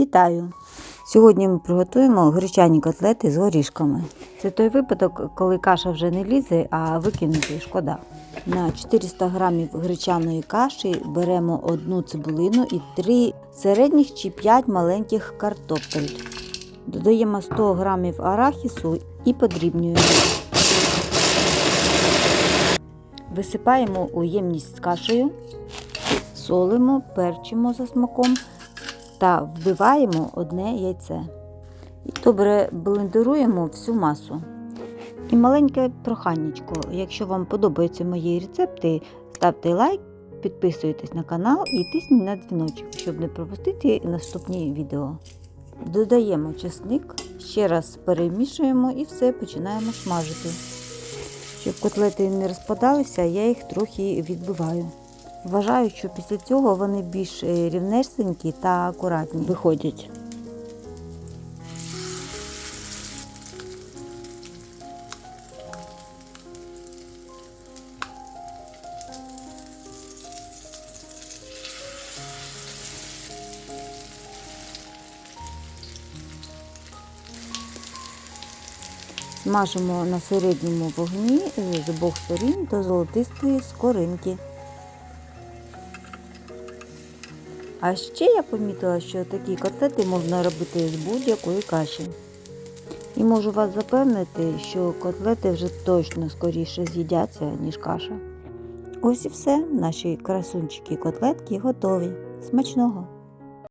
Вітаю! Сьогодні ми приготуємо гречані котлети з горішками. Це той випадок, коли каша вже не лізе, а викинути шкода. На 400 грамів гречаної каші беремо одну цибулину і 3 середніх чи 5 маленьких картопель. Додаємо 100 грамів арахісу і подрібнюємо. Висипаємо у ємність з кашею, солимо, перчимо за смаком та вбиваємо одне яйце. І добре блендеруємо всю масу. І маленьке проханнячко. Якщо вам подобаються мої рецепти, ставте лайк, підписуйтесь на канал і тисніть на дзвіночок, щоб не пропустити наступні відео. Додаємо чесник, ще раз перемішуємо і все починаємо смажити. Щоб котлети не розпадалися, я їх трохи відбиваю. Вважаю, що після цього вони більш е, рівнесенькі та акуратні виходять. Смажимо на середньому вогні е, з обох сторін до золотистої скоринки. А ще я помітила, що такі котлети можна робити з будь-якої каші. І можу вас запевнити, що котлети вже точно скоріше з'їдяться, ніж каша. Ось і все, наші красунчики котлетки готові. Смачного!